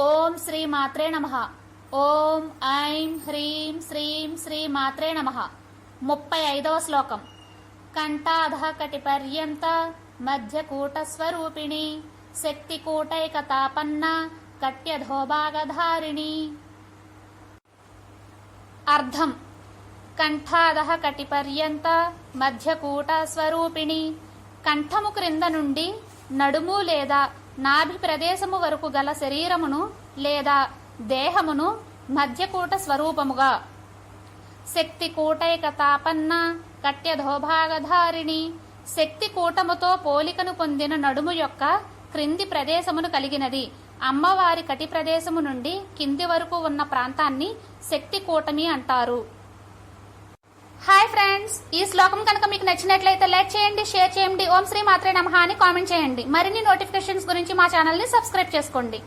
ఓం శ్రీ మాత్రే నమ. ఓం ఐం హ్రీం శ్రీం శ్రీ మాత్రే నమ. ముప్పై ఐదవ శ్లోకం. కంఠాధ కటిపర్యంత మధ్యకూట స్వరూపిణి శక్తికూటైకతాపన్న కట్యధోభాగధారిణి. అర్థం. కంఠాదహ కటిపర్యంత మధ్యకూట స్వరూపిణి కంఠము క్రింద నుండి నడుము లేదా నాభి ప్రదేశము వరకు గల శరీరమును లేదా దేహమును మధ్యకూట స్వరూపముగా. శక్తి కూటైక తాపన్న కట్యధోభాగధారిణి శక్తి కూటముతో పోలికను పొందిన నడుము యొక్క క్రింది ప్రదేశమును కలిగినది. అమ్మవారి కటి ప్రదేశము నుండి కింది వరకు ఉన్న ప్రాంతాన్ని శక్తి కూటమి అంటారు. హాయ్ ఫ్రెండ్స్ ఈ శ్లోకం కనుక మీకు నచ్చినట్లయితే లైక్ చేయండి షేర్ చేయండి. ఓం శ్రీ మాత్రే నమః అని కామెంట్ చేయండి. మరిన్ని నోటిఫికేషన్స్ గురించి మా ఛానల్ని సబ్స్క్రైబ్ చేసుకోండి.